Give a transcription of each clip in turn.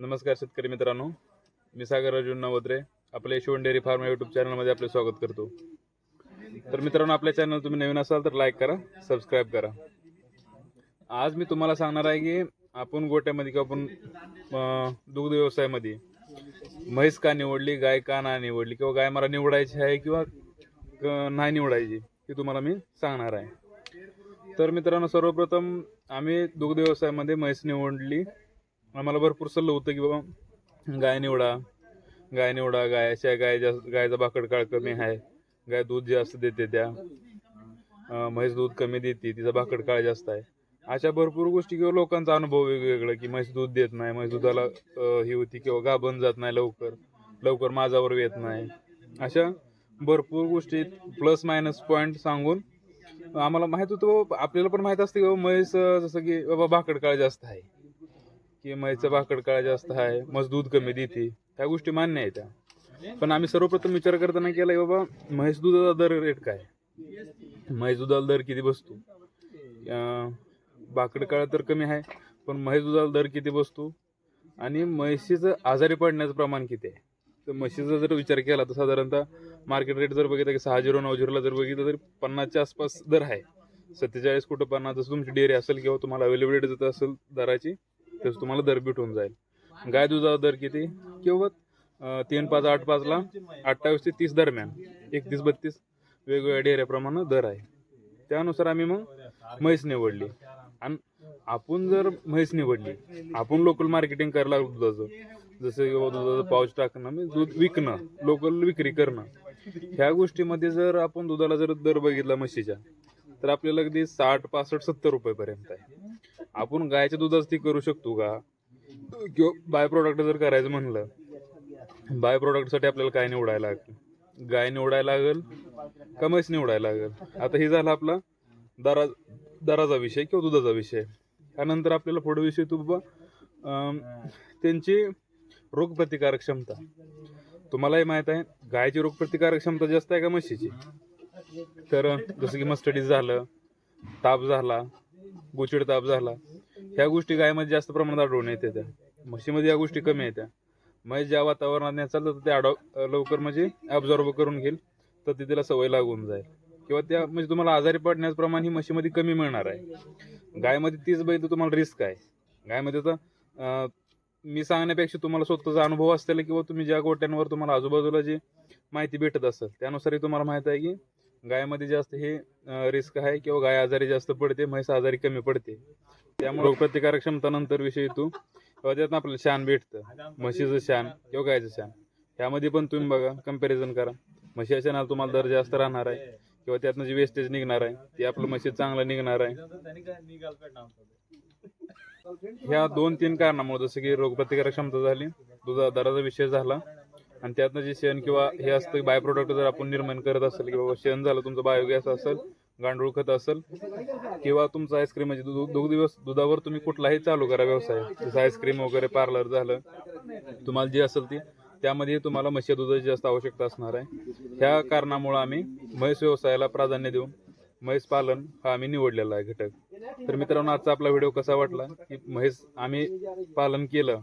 नमस्कार शेतकरी मित्रांनो. मी सागर अर्जुन नवद्रे. आपल्या यशवंत डेअरी फार्म यूट्यूब चॅनलमध्ये आपले स्वागत करतो. तर मित्रांनो आपल्या चॅनल तुम्ही नवीन असाल तर लाईक करा सबस्क्राईब करा. आज मी तुम्हाला सांगणार आहे की आपण गोट्यामध्ये किंवा आपण दुग्ध व्यवसायामध्ये म्हैस का निवडली गाय का नाही निवडली किंवा गाय मला निवडायची आहे किंवा क- नाही निवडायची हे तुम्हाला मी सांगणार आहे. तर मित्रांनो सर्वप्रथम आम्ही दुग्ध व्यवसायामध्ये म्हैस निवडली. आम्हाला भरपूर सल्लं होतं की बाबा गाय निवडा. गाय निवडा गायच्या गाय जास्त गायचा भाकड काळ कमी आहे. गाय दूध जास्त देते त्या. म्हैस दूध कमी देते तिचा भाकड काळ जास्त आहे. अशा भरपूर गोष्टी किंवा लोकांचा अनुभव वेगवेगळा की म्हैस दूध देत नाही म्हैस दुधाला ही होती किंवा गाभण जात नाही लवकर. लवकर माझावर येत नाही. अशा भरपूर गोष्टी प्लस मायनस पॉईंट सांगून आम्हाला माहीत होतं आपल्याला पण माहीत असते की बाबा म्हैस जसं की बाबा भाकड काळ जास्त आहे. की म्हैसचं भाकड काळ जास्त आहे म्हस दूध कमी देते. त्या गोष्टी मान्य आहेत त्या पण आम्ही सर्वप्रथम विचार करताना केला की बाबा म्हैस दुधाचा दर रेट काय? म्हैस दुधाला दर किती बसतो? भाकड काळ तर कमी आहे पण म्हैस दुधाला दर किती बसतो? आणि म्हैशीचं आजारी पडण्याचं प्रमाण किती आहे? तर म्हशीचा जर विचार केला तर साधारणतः मार्केट रेट जर बघितलं की सहा झिरो नऊ झिरोला जर बघितलं तर पन्नासच्या आसपास दर आहे. सत्तेचाळीस कुठं पन्नास जसं तुमची डेअरी असेल किंवा तुम्हाला अवेलेबिलिटी जर असेल दराची त्याचं तुम्हाला दर भेटून जाईल. गाय दुधाचा दर किती? किंवा तीन पाच आठ पाचला अठ्ठावीस ते तीस दरम्यान. एकतीस बत्तीस. वेगवेगळ्या डेऱ्याप्रमाणे दर आहे. त्यानुसार आम्ही मग म्हैस निवडली. आणि आपण जर म्हैस निवडली आपण लोकल मार्केटिंग करायला लागलो दुधाचं. जसं की दुधाचं पाऊच टाकणं म्हणजे दूध विकणं लोकल विक्री करणं. ह्या गोष्टीमध्ये जर आपण दुधाला जर दर बघितला म्हशीच्या तर आपल्याला अगदी साठ पासष्ट सत्तर रुपयेपर्यंत आहे. आपण गायच्या दुधाच ती करू शकतो का? किंवा बाय प्रोडक्ट जर करायचं म्हणलं बाय प्रोडक्टसाठी आपल्याला काय निवडायला लागेल गाय निवडायला लागेल का म्हैस निवडायला लागेल? आता हे झाला आपला दरा दराचा विषय किंवा दुधाचा विषय. त्यानंतर आपल्याला पुढे विषय तू बाबा त्यांची रोगप्रतिकारक क्षमता. तुम्हालाही माहीत आहे गायची रोगप्रतिकारक क्षमता जास्त आहे का म्हशीची? तर जसं की मस्टडीज झालं ताप झाला गुचिड ताप झाला ह्या गोष्टी गायमध्ये जास्त प्रमाणात आढळून येते त्या. म्हशीमध्ये या गोष्टी कमी येत्या. म्हैस ज्या वातावरणात नाही चालतं तर ते अडॉ लवकर म्हणजे ॲब्झॉर्ब करून घेईल तर ती तिला सवय लागून जाईल. किंवा त्या म्हणजे तुम्हाला आजारी पडण्याचं प्रमाण ही म्हशीमध्ये कमी मिळणार आहे. गायमध्ये तीच बघितलं तुम्हाला रिस्क आहे. गायमध्ये तर मी सांगण्यापेक्षा तुम्हाला स्वतःचा अनुभव असलेला किंवा तुम्ही ज्या गोट्यांवर तुम्हाला आजूबाजूला जी माहिती भेटत असेल त्यानुसारही तुम्हाला माहीत आहे की गायमध्ये जास्त हे रिस्क आहे किंवा गाय आजारी जास्त पडते म्हैस आजारी कमी पडते. त्यामुळे रोगप्रतिकारक क्षमता नंतर विषय येतो. किंवा त्यातनं आपल्याला शान भेटतं. म्हशीचं शान किंवा गायचं शान. त्यामध्ये पण तुम्ही बघा कंपॅरिझन करा. म्हशीच्या शानाला तुम्हाला दर जास्त राहणार आहे. किंवा त्यातनं जे वेस्टेज निघणार आहे ते आपलं म्हशी चांगलं निघणार आहे. ह्या दोन तीन कारणामुळे जसं की रोगप्रतिकारक क्षमता झाली दुधा दराचा विषय झाला. आणि त्यातनं जे शेण किंवा हे असतं बाय प्रोडक्ट जर आपण निर्माण करत असेल की बाबा शेण झालं तुमचं बायोगॅस असेल गांडूळ खत असेल किंवा तुमचं आईस्क्रीम म्हणजे दूध दिवस दुधावर तुम्ही कुठलाही चालू करा व्यवसाय. जसं आईस्क्रीम वगैरे पार्लर झालं तुम्हाला जे असेल ते त्यामध्ये तुम्हाला म्हशी दुधाची जास्त आवश्यकता असणार आहे. ह्या कारणामुळं आम्ही म्हैस व्यवसायाला प्राधान्य देऊन म्हैस पालन हा आम्ही निवडलेला आहे घटक. तर मित्रांनो आजचा आपला व्हिडिओ कसा वाटला? की म्हैस आम्ही पालन केलं.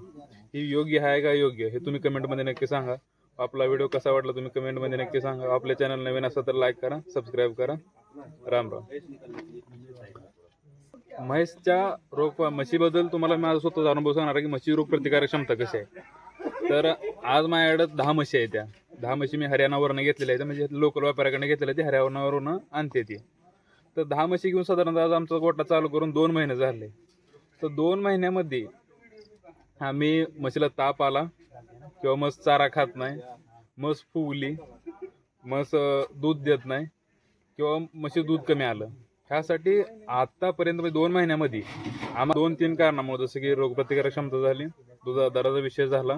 ही योग्य आहे का योग्य? हे तुम्ही कमेंटमध्ये नक्की सांगा. आपला व्हिडिओ कसा वाटला तुम्ही कमेंटमध्ये नक्की सांगा. आपल्या चॅनल नवीन असा तर लाईक करा सबस्क्राईब करा. राम राम. म्हैसच्या रोग म्हशीबद्दल तुम्हाला माझा स्वतःचा अनुभव सांगणार की म्हशी रोग प्रतिकारक क्षमता कशी आहे. तर आज माझ्याकडे दहा म्हशी आहेत त्या. दहा म्हशी मी हरियाणावरनं घेतलेल्या आहेत. म्हणजे लोकल व्यापाऱ्याकडनं घेतलेल्या ते हरियाणावरून आणते ती. तर दहा म्हशी घेऊन साधारणतः आज आमचा गोटा चालू करून दोन महिने झाले. तर दोन महिन्यामध्ये आम्ही म्हशीला ताप आला किंवा मस्त चारा खात नाही मस्त फुगली मस्त दूध देत नाही किंवा म्हशी दूध कमी आलं. ह्यासाठी आतापर्यंत म्हणजे दोन महिन्यामध्ये आम्हाला दोन तीन कारणामुळे जसं की रोगप्रतिकारक क्षमता झाली दुधा दराचा विषय झाला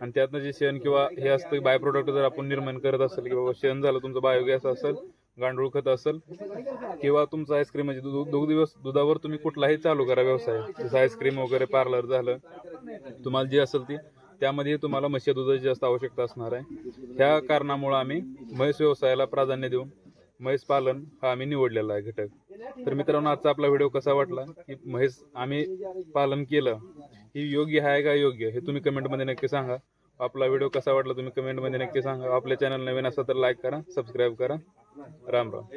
आणि त्यातनं जे शेण किंवा हे असतं बाय प्रोडक्ट जर आपण निर्माण करत असेल की बाबा शेण झालं तुमचं बायोगॅस असेल गांडूळ खत असेल किंवा तुमचं आईस्क्रीम म्हणजे दोन दिवस दुधावर तुम्ही कुठलाही चालू करा व्यवसाय. जसं आईस्क्रीम वगैरे पार्लर झालं तुम्हाला जे असेल ती त्यामध्ये तुम्हाला म्हशी दुधाची जास्त आवश्यकता असणार आहे. ह्या कारणामुळं आम्ही म्हैस व्यवसायाला प्राधान्य देऊन म्हैस पालन हा आम्ही निवडलेला आहे घटक. तर मित्रांनो आजचा आपला व्हिडिओ कसा वाटला? की म्हैस आम्ही पालन केलं ही योग्य आहे का योग्य हे तुम्ही कमेंटमध्ये नक्की सांगा. आपला व्हिडिओ कसा वाटला तुम्ही कमेंटमध्ये नक्की सांगा. आपल्या चॅनल नवीन असेल तर लाईक करा सबस्क्राईब करा. राम राम